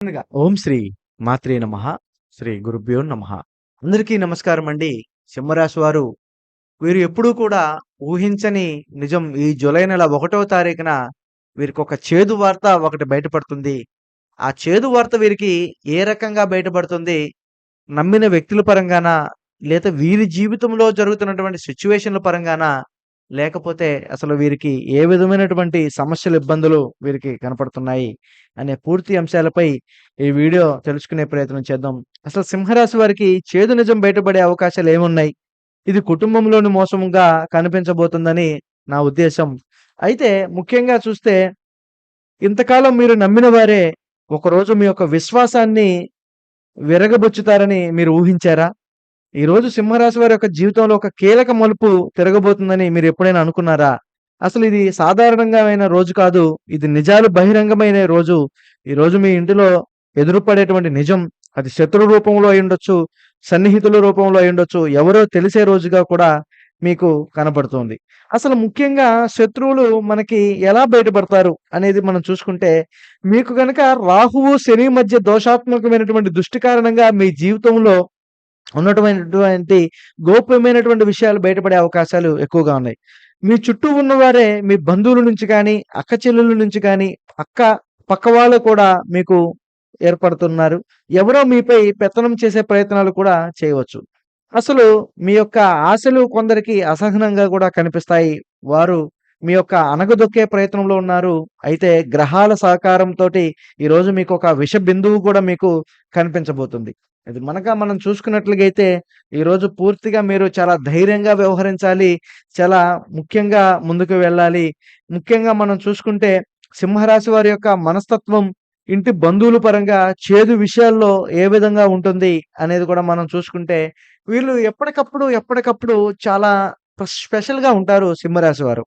ఓం శ్రీ మాత్రే నమ. శ్రీ గురుభ్యో నమ. అందరికీ నమస్కారం అండి. సింహరాశి వారు వీరు ఎప్పుడూ కూడా ఊహించని నిజం ఈ జూలై నెల ఒకటవ తారీఖున వీరికి ఒక చేదు వార్త ఒకటి బయటపడుతుంది. ఆ చేదు వార్త వీరికి ఏ రకంగా బయటపడుతుంది? నమ్మిన వ్యక్తుల పరంగానా? లేదా వీరి జీవితంలో జరుగుతున్నటువంటి సిచ్యువేషన్ల పరంగానా? లేకపోతే అసలు వీరికి ఏ విధమైనటువంటి సమస్యలు ఇబ్బందులు వీరికి కనపడుతున్నాయి అనే పూర్తి అంశాలపై ఈ వీడియో తెలుసుకునే ప్రయత్నం చేద్దాం. అసలు సింహరాశి వారికి చేదు నిజం బయటపడే అవకాశాలు ఏమున్నాయి? ఇది కుటుంబంలోని మోసముగా కనిపించబోతుందని నా ఉద్దేశం. అయితే ముఖ్యంగా చూస్తే ఇంతకాలం మీరు నమ్మిన వారే ఒకరోజు మీ యొక్క విశ్వాసాన్ని విరగబుచ్చుతారని మీరు ఊహించారా? ఈ రోజు సింహరాశి వారి యొక్క జీవితంలో ఒక కీలక మలుపు తిరగబోతుందని మీరు ఎప్పుడైనా అనుకున్నారా? అసలు ఇది సాధారణంగా అయిన రోజు కాదు ఇది నిజాలు బహిరంగమైన రోజు. ఈ రోజు మీ ఇంటిలో ఎదురుపడేటువంటి నిజం అది శత్రు రూపంలో అయి ఉండొచ్చు సన్నిహితుల రూపంలో అయి ఉండొచ్చు ఎవరో తెలిసే రోజుగా కూడా మీకు కనబడుతుంది. అసలు ముఖ్యంగా శత్రువులు మనకి ఎలా బయటపడతారు అనేది మనం చూసుకుంటే మీకు కనుక రాహువు శని మధ్య దోషాత్మకమైనటువంటి దృష్టి కారణంగా మీ జీవితంలో ఉన్నటువంటి గోప్యమైనటువంటి విషయాలు బయటపడే అవకాశాలు ఎక్కువగా ఉన్నాయి. మీ చుట్టూ ఉన్నవారే మీ బంధువుల నుంచి కానీ అక్క చెల్లెల నుంచి కానీ అక్క పక్క వాళ్ళు కూడా మీకు ఏర్పడుతున్నారు. ఎవరో మీపై పెత్తనం చేసే ప్రయత్నాలు కూడా చేయవచ్చు. అసలు మీ యొక్క ఆశలు కొందరికి అసహనంగా కూడా కనిపిస్తాయి. వారు మీ యొక్క అనగదొక్కే ప్రయత్నంలో ఉన్నారు. అయితే గ్రహాల సహకారంతో ఈరోజు మీకు ఒక విష బిందువు కూడా మీకు కనిపించబోతుంది. ఇది మనక మనం చూసుకున్నట్లుగైతే ఈరోజు పూర్తిగా మీరు చాలా ధైర్యంగా వ్యవహరించాలి చాలా ముఖ్యంగా ముందుకు వెళ్ళాలి. ముఖ్యంగా మనం చూసుకుంటే సింహరాశి వారి యొక్క మనస్తత్వం ఇంటి బంధువుల పరంగా చేదు విషయాల్లో ఏ విధంగా ఉంటుంది అనేది కూడా మనం చూసుకుంటే వీళ్ళు ఎప్పటికప్పుడు ఎప్పటికప్పుడు చాలా స్పెషల్గా ఉంటారు సింహరాశి వారు.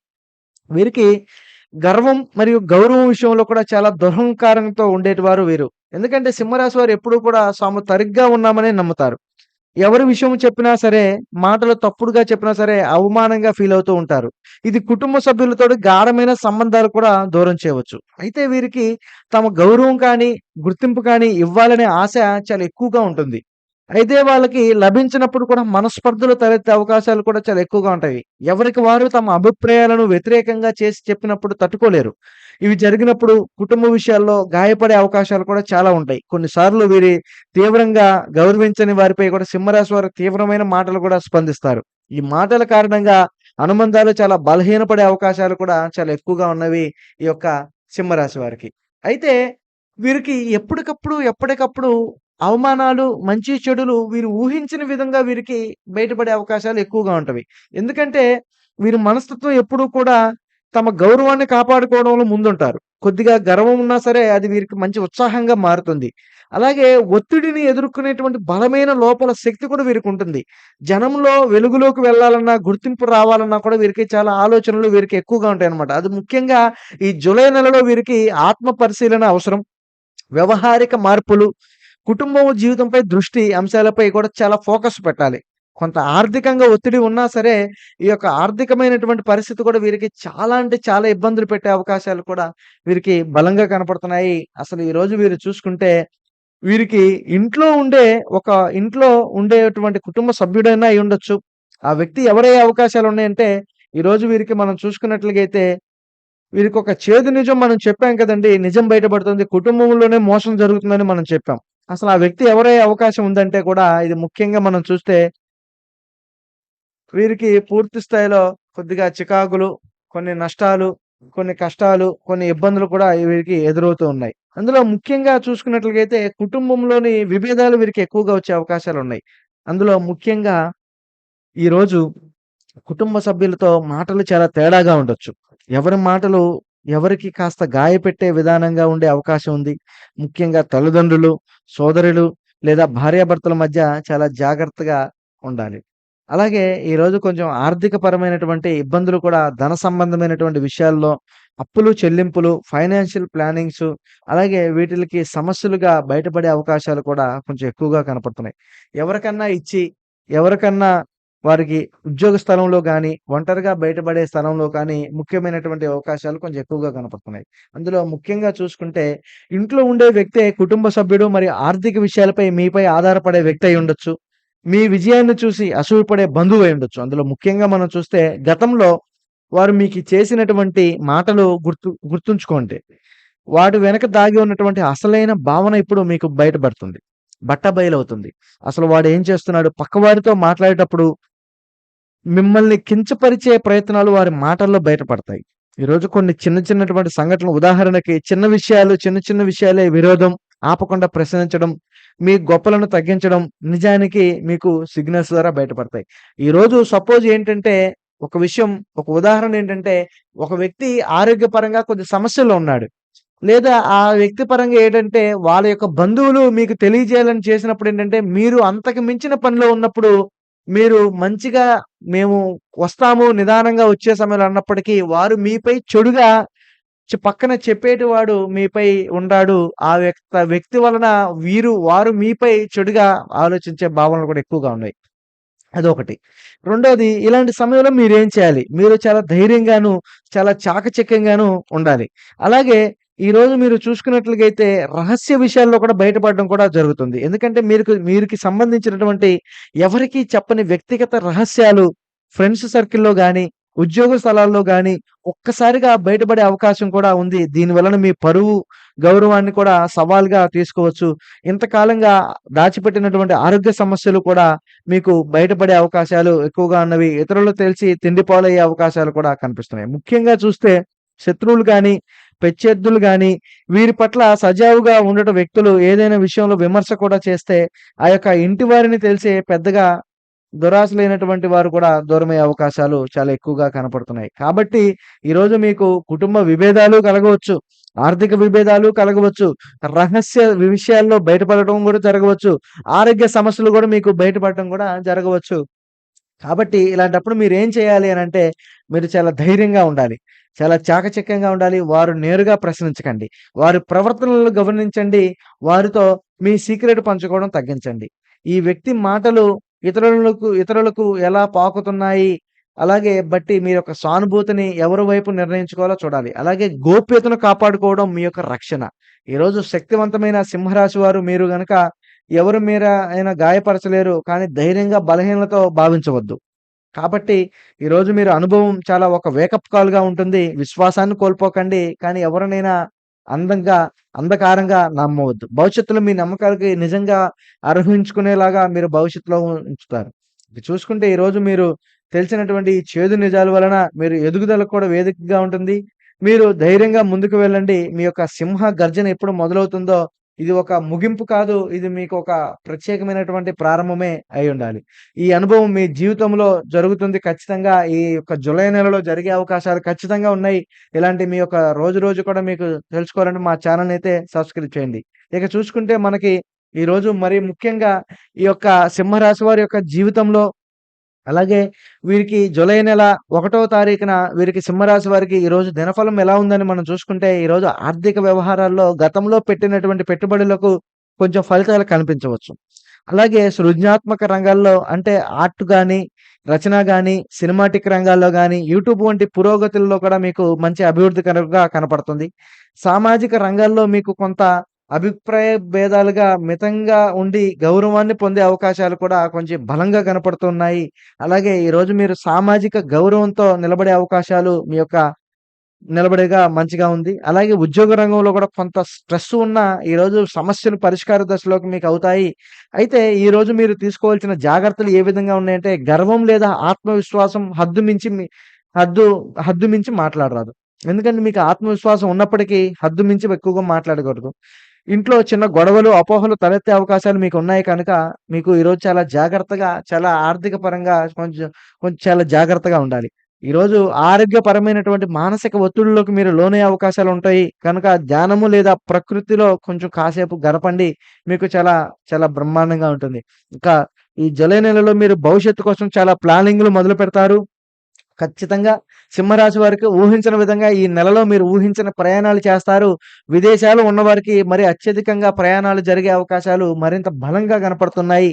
వీరికి గర్వం మరియు గౌరవం విషయంలో కూడా చాలా దురహంకారంతో ఉండేటివారు వీరు. ఎందుకంటే సింహరాశి వారు ఎప్పుడూ కూడా స్వామి తరిగ్గా ఉన్నామని నమ్ముతారు. ఎవరి విషయం చెప్పినా సరే మాటలు తప్పుడుగా చెప్పినా సరే అవమానంగా ఫీల్ అవుతూ ఉంటారు. ఇది కుటుంబ సభ్యులతో గాఢమైన సంబంధాలు కూడా దూరం చేయవచ్చు. అయితే వీరికి తమ గౌరవం కానీ గుర్తింపు కానీ ఇవ్వాలనే ఆశ చాలా ఎక్కువగా ఉంటుంది. అయితే వాళ్ళకి లభించినప్పుడు కూడా మనస్పర్ధలు తలెత్తే అవకాశాలు కూడా చాలా ఎక్కువగా ఉంటాయి. ఎవరికి వారు తమ అభిప్రాయాలను వ్యతిరేకంగా చేసి చెప్పినప్పుడు తట్టుకోలేరు. ఇవి జరిగినప్పుడు కుటుంబ విషయాల్లో గాయపడే అవకాశాలు కూడా చాలా ఉంటాయి. కొన్నిసార్లు వీరి తీవ్రంగా గౌరవించని వారిపై కూడా సింహరాశి వారు తీవ్రమైన మాటలు కూడా స్పందిస్తారు. ఈ మాటల కారణంగా అనుబంధాలు చాలా బలహీనపడే అవకాశాలు కూడా చాలా ఎక్కువగా ఉన్నవి ఈ యొక్క సింహరాశి వారికి. అయితే వీరికి ఎప్పటికప్పుడు ఎప్పటికప్పుడు అవమానాలు మంచి చెడులు వీరు ఊహించిన విధంగా వీరికి బయటపడే అవకాశాలు ఎక్కువగా ఉంటవి ఎందుకంటే వీరి మనస్తత్వం ఎప్పుడూ కూడా తమ గౌరవాన్ని కాపాడుకోవడంలో ముందుంటారు. కొద్దిగా గర్వం ఉన్నా సరే అది వీరికి మంచి ఉత్సాహంగా మారుతుంది. అలాగే ఒత్తిడిని ఎదుర్కొనేటువంటి బలమైన లోపల శక్తి కూడా వీరికి ఉంటుంది. జనంలో వెలుగులోకి వెళ్ళాలన్నా గుర్తింపు రావాలన్నా కూడా వీరికి చాలా ఆలోచనలు వీరికి ఎక్కువగా ఉంటాయి అనమాట అది ముఖ్యంగా ఈ జూలై నెలలో వీరికి ఆత్మ పరిశీలన అవసరం వ్యవహారిక మార్పులు కుటుంబం జీవితంపై దృష్టి అంశాలపై కూడా చాలా ఫోకస్ పెట్టాలి. కొంత ఆర్థికంగా ఒత్తిడి ఉన్నా సరే ఈ యొక్క ఆర్థికమైనటువంటి పరిస్థితి కూడా వీరికి చాలా అంటే చాలా ఇబ్బందులు పెట్టే అవకాశాలు కూడా వీరికి బలంగా కనపడుతున్నాయి. అసలు ఈ రోజు వీరు చూసుకుంటే వీరికి ఇంట్లో ఉండే ఒక ఇంట్లో ఉండేటువంటి కుటుంబ సభ్యుడైనా అయి ఉండొచ్చు. ఆ వ్యక్తి ఎవరయ్యే అవకాశాలు ఉన్నాయంటే ఈ రోజు వీరికి మనం చూసుకున్నట్లయితే వీరికి ఒక చేదు నిజం మనం చెప్పాం కదండి. నిజం బయటపడుతుంది. కుటుంబంలోనే మోసం జరుగుతుందని మనం చెప్పాం. అసలు ఆ వ్యక్తి ఎవరయ్యే అవకాశం ఉందంటే కూడా ఇది ముఖ్యంగా మనం చూస్తే వీరికి పూర్తి స్థాయిలో కొద్దిగా చికాకులు కొన్ని నష్టాలు కొన్ని కష్టాలు కొన్ని ఇబ్బందులు కూడా వీరికి ఎదురవుతూ ఉన్నాయి. అందులో ముఖ్యంగా చూసుకున్నట్లయితే కుటుంబంలోని విభేదాలు వీరికి ఎక్కువగా వచ్చే అవకాశాలు ఉన్నాయి. అందులో ముఖ్యంగా ఈరోజు కుటుంబ సభ్యులతో మాటలు చాలా తేడాగా ఉండొచ్చు. ఎవరి మాటలు ఎవరికి కాస్త గాయపెట్టే విధానంగా ఉండే అవకాశం ఉంది. ముఖ్యంగా తల్లిదండ్రులు సోదరులు లేదా భార్యాభర్తల మధ్య చాలా జాగ్రత్తగా ఉండాలి. అలాగే ఈరోజు కొంచెం ఆర్థిక పరమైనటువంటి ఇబ్బందులు కూడా ధన సంబంధమైనటువంటి విషయాల్లో అప్పులు చెల్లింపులు ఫైనాన్షియల్ ప్లానింగ్స్ అలాగే వీటికి సమస్యలుగా బయటపడే అవకాశాలు కూడా కొంచెం ఎక్కువగా కనపడుతున్నాయి. ఎవరికన్నా ఇచ్చి ఎవరికన్నా వారికి ఉద్యోగ స్థలంలో కానీ ఒంటరిగా బయటపడే స్థలంలో కానీ ముఖ్యమైనటువంటి అవకాశాలు కొంచెం ఎక్కువగా కనపడుతున్నాయి. అందులో ముఖ్యంగా చూసుకుంటే ఇంట్లో ఉండే వ్యక్తే కుటుంబ సభ్యుడు మరి ఆర్థిక విషయాలపై మీపై ఆధారపడే వ్యక్తి అయి ఉండొచ్చు మీ విజయాన్ని చూసి అసూయపడే బంధువు అయ్యుండొచ్చు. అందులో ముఖ్యంగా మనం చూస్తే గతంలో వారు మీకు చేసినటువంటి మాటలు గుర్తు గుర్తుంచుకోండి. వాటి వెనక దాగి ఉన్నటువంటి అసలైన భావన ఇప్పుడు మీకు బయటపడుతుంది. బట్టబయలవుతుంది. అసలు వాడు ఏం చేస్తున్నాడు? పక్కవారితో మాట్లాడేటప్పుడు మిమ్మల్ని కించపరిచే ప్రయత్నాలు వారి మాటల్లో బయటపడతాయి. ఈరోజు కొన్ని చిన్న చిన్నటువంటి సంఘటనలు ఉదాహరణకి చిన్న విషయాలు, చిన్న చిన్న విషయాలే విరోధం, ఆపకుండా ప్రశ్నించడం, మీ గొప్పలను తగ్గించడం నిజానికి మీకు సిగ్నల్స్ ద్వారా బయటపడతాయి. ఈరోజు సపోజ్ ఏంటంటే ఒక విషయం ఒక ఉదాహరణ ఏంటంటే ఒక వ్యక్తి ఆరోగ్యపరంగా కొద్ది సమస్యలు ఉన్నాడు. లేదా ఆ వ్యక్తి పరంగా ఏంటంటే వాళ్ళ యొక్క బంధువులు మీకు తెలియజేయాలని చేసినప్పుడు ఏంటంటే మీరు అంతకు మించిన పనిలో ఉన్నప్పుడు మీరు మంచిగా మేము వస్తాము నిదానంగా వచ్చే సమయంలో అన్నప్పటికీ వారు మీపై చెడుగా పక్కన చెప్పేటివాడు మీపై ఉండాడు. ఆ వ్యక్త వ్యక్తి వలన వీరు వారు మీపై చెడుగా ఆలోచించే భావనలు కూడా ఎక్కువగా ఉన్నాయి. అదొకటి. రెండోది ఇలాంటి సమయంలో మీరేం చేయాలి? మీరు చాలా ధైర్యంగాను, చాలా చాకచక్యంగాను ఉండాలి. అలాగే ఈరోజు మీరు చూసుకున్నట్లుగైతే రహస్య విషయాల్లో కూడా బయటపడడం కూడా జరుగుతుంది. ఎందుకంటే మీరు మీరుకి సంబంధించినటువంటి ఎవరికీ చెప్పని వ్యక్తిగత రహస్యాలు ఫ్రెండ్స్ సర్కిల్‌లో కానీ ఉద్యోగ స్థలాల్లో కానీ ఒక్కసారిగా బయటపడే అవకాశం కూడా ఉంది. దీని వలన మీ పరువు, గౌరవాన్ని కూడా సవాల్‌గా తీసుకోవచ్చు. ఇంతకాలంగా దాచిపెట్టినటువంటి ఆరోగ్య సమస్యలు కూడా మీకు బయటపడే అవకాశాలు ఎక్కువగా ఉన్నవి. ఇతరులు తెలిసి తిండిపాలయ్యే అవకాశాలు కూడా కనిపిస్తున్నాయి. ముఖ్యంగా చూస్తే శత్రువులు కానీ ప్రత్యర్థులు గాని వీరి పట్ల సజావుగా ఉండట వ్యక్తులు ఏదైనా విషయంలో విమర్శ కూడా చేస్తే ఆ యొక్క ఇంటి వారిని తెలిసే పెద్దగా దురాశలైనటువంటి వారు కూడా దూరమయ్యే అవకాశాలు చాలా ఎక్కువగా కనపడుతున్నాయి. కాబట్టి ఈరోజు మీకు కుటుంబ విభేదాలు కలగవచ్చు. ఆర్థిక విభేదాలు కలగవచ్చు. రహస్య విషయాల్లో బయటపడటం కూడా జరగవచ్చు. ఆరోగ్య సమస్యలు కూడా మీకు బయటపడటం కూడా జరగవచ్చు. కాబట్టి ఇలాంటప్పుడు మీరు ఏం చేయాలి అని అంటే మీరు చాలా ధైర్యంగా ఉండాలి. చాలా చాకచక్యంగా ఉండాలి. వారు నేరుగా ప్రశ్నించకండి. వారి ప్రవర్తనలను గమనించండి. వారితో మీ సీక్రెట్ పంచుకోవడం తగ్గించండి. ఈ వ్యక్తి మాటలు ఇతరులకు ఇతరులకు ఎలా పాకుతున్నాయి అలాగే బట్టి మీ యొక్క సానుభూతిని ఎవరి వైపు నిర్ణయించుకోవాలో చూడాలి. అలాగే గోప్యతను కాపాడుకోవడం మీ యొక్క రక్షణ. ఈరోజు శక్తివంతమైన సింహరాశి వారు మీరు గనక ఎవరు మీర అయినా గాయపరచలేరు. కానీ ధైర్యంగా బలహీనతో భావించవద్దు. కాబట్టి ఈరోజు మీరు అనుభవం చాలా ఒక వేకప్ కాల్‌గా ఉంటుంది. విశ్వాసాన్ని కోల్పోకండి. కానీ ఎవరినైనా అందంగా, అంధకారంగా నమ్మవద్దు. భవిష్యత్తులో మీ నమ్మకాలకి నిజంగా అర్హించుకునేలాగా మీరు భవిష్యత్తులో ఉంచుతారు. చూసుకుంటే ఈరోజు మీరు తెలిసినటువంటి చేదు నిజాల వలన మీరు ఎదుగుదలకు కూడా వేదికగా ఉంటుంది. మీరు ధైర్యంగా ముందుకు వెళ్ళండి. మీ యొక్క సింహ గర్జన ఎప్పుడు మొదలవుతుందో ఇది ఒక ముగింపు కాదు. ఇది మీకు ఒక ప్రత్యేకమైనటువంటి ప్రారంభమే అయ్యుండాలి. ఈ అనుభవం మీ జీవితంలో జరుగుతుంది ఖచ్చితంగా. ఈ యొక్క జులై నెలలో జరిగే అవకాశాలు ఖచ్చితంగా ఉన్నాయి. ఇలాంటి మీ యొక్క రోజు రోజు కూడా మీకు తెలుసుకోవాలంటే మా ఛానల్ అయితే సబ్స్క్రైబ్ చేయండి. ఇక చూసుకుంటే మనకి ఈరోజు మరి ముఖ్యంగా ఈ యొక్క సింహరాశి వారి యొక్క జీవితంలో అలాగే వీరికి జులై నెల ఒకటో తారీఖున వీరికి సింహరాశి వారికి ఈరోజు దినఫలం ఎలా ఉందని మనం చూసుకుంటే ఈరోజు ఆర్థిక వ్యవహారాల్లో గతంలో పెట్టినటువంటి పెట్టుబడులకు కొంచెం ఫలితాలు కనిపించవచ్చు. అలాగే సృజనాత్మక రంగాల్లో అంటే ఆర్ట్ కానీ రచన కానీ సినిమాటిక్ రంగాల్లో కానీ యూట్యూబ్ వంటి పురోగతుల్లో కూడా మీకు మంచి అభివృద్ధికరంగా కనపడుతుంది. సామాజిక రంగాల్లో మీకు కొంత అభిప్రాయ భేదాలుగా మితంగా ఉండి గౌరవాన్ని పొందే అవకాశాలు కూడా కొంచెం బలంగా కనపడుతున్నాయి. అలాగే ఈరోజు మీరు సామాజిక గౌరవంతో నిలబడే అవకాశాలు మీ యొక్క నిలబడేగా మంచిగా ఉంది. అలాగే ఉద్యోగ రంగంలో కూడా కొంత స్ట్రెస్ ఉన్నా ఈరోజు సమస్యలు పరిష్కార దశలోకి మీకు అవుతాయి. అయితే ఈరోజు మీరు తీసుకోవాల్సిన జాగ్రత్తలు ఏ విధంగా ఉన్నాయంటే గర్వం లేదా ఆత్మవిశ్వాసం హద్దు మించి మీ హద్దు హద్దు మించి మాట్లాడరాదు. ఎందుకంటే మీకు ఆత్మవిశ్వాసం ఉన్నప్పటికీ హద్దు మించి ఎక్కువగా మాట్లాడకూడదు. ఇంట్లో చిన్న గొడవలు, అపోహలు తలెత్తే అవకాశాలు మీకు ఉన్నాయి కనుక మీకు ఈరోజు చాలా జాగ్రత్తగా చాలా ఆర్థిక పరంగా కొంచెం కొంచెం చాలా జాగ్రత్తగా ఉండాలి. ఈరోజు ఆరోగ్యపరమైనటువంటి మానసిక ఒత్తిడిలోకి మీరు లోనయ్యే అవకాశాలుంటాయి. కనుక ధ్యానము లేదా ప్రకృతిలో కొంచెం కాసేపు గడపండి. మీకు చాలా చాలా బ్రహ్మాండంగా ఉంటుంది. ఇంకా ఈ జులై నెలలో మీరు భవిష్యత్తు కోసం చాలా ప్లానింగ్‌లు మొదలు పెడతారు ఖచ్చితంగా సింహరాశి వారికి ఊహించిన విధంగా ఈ నెలలో మీరు ఊహించిన ప్రయాణాలు చేస్తారు. విదేశాలు ఉన్నవారికి మరి అత్యధికంగా ప్రయాణాలు జరిగే అవకాశాలు మరింత బలంగా కనపడుతున్నాయి.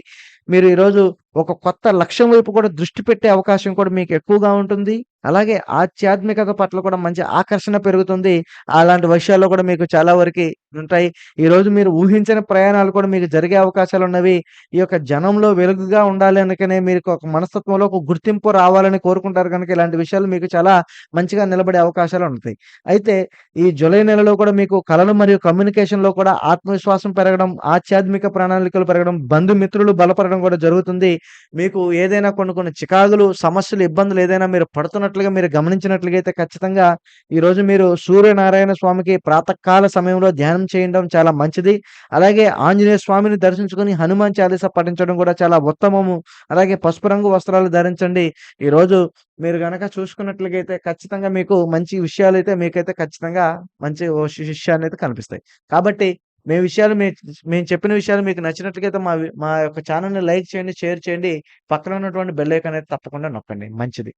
మీరు ఈరోజు ఒక కొత్త లక్ష్యం వైపు కూడా దృష్టి పెట్టే అవకాశం కూడా మీకు ఎక్కువగా ఉంటుంది. అలాగే ఆధ్యాత్మికత పట్ల కూడా మంచి ఆకర్షణ పెరుగుతుంది. అలాంటి విషయాల్లో కూడా మీకు చాలా వరకి ఉంటాయి. ఈరోజు మీరు ఊహించని ప్రయాణాలు కూడా మీకు జరిగే అవకాశాలున్నవి. ఈ యొక్క జనంలో వెలుగుగా ఉండాలి అనకనే మీకు ఒక మనస్తత్వంలో ఒక గుర్తింపు రావాలని కోరుకుంటారు కనుక ఇలాంటి విషయాలు మీకు చాలా మంచిగా నిలబడే అవకాశాలు ఉంటాయి అయితే ఈ జూలై నెలలో కూడా మీకు కళలు మరియు కమ్యూనికేషన్‌లో కూడా ఆత్మవిశ్వాసం పెరగడం, ఆధ్యాత్మిక ప్రణాళికలు పెరగడం, బంధుమిత్రులు బలపడడం కూడా జరుగుతుంది. మీకు ఏదైనా కొన్ని కొన్ని చికాకులు, సమస్యలు, ఇబ్బందులు ఏదైనా మీరు పడుతున్నట్లుగా మీరు గమనించినట్లుగా అయితే ఖచ్చితంగా ఈరోజు మీరు సూర్యనారాయణ స్వామికి ప్రాతకాల సమయంలో ధ్యానం చేయడం చాలా మంచిది. అలాగే ఆంజనేయ స్వామిని దర్శించుకొని హనుమాన్ చాలీసా పఠించడం కూడా చాలా ఉత్తమము. అలాగే పసుపు రంగు వస్త్రాలు ధరించండి. ఈరోజు మీరు గనక చూసుకున్నట్లయితే ఖచ్చితంగా మీకు మంచి విషయాలు అయితే మీకైతే ఖచ్చితంగా మంచి విషయాన్ని అయితే కనిపిస్తాయి. కాబట్టి మీ విషయాలు మీ మేము చెప్పిన విషయాలు మీకు నచ్చినట్లయితే మా మా యొక్క ఛానల్ని లైక్ చేయండి, షేర్ చేయండి. పక్కన ఉన్నటువంటి బెల్ ఐకాన్ అయితే తప్పకుండా నొక్కండి. మంచిది.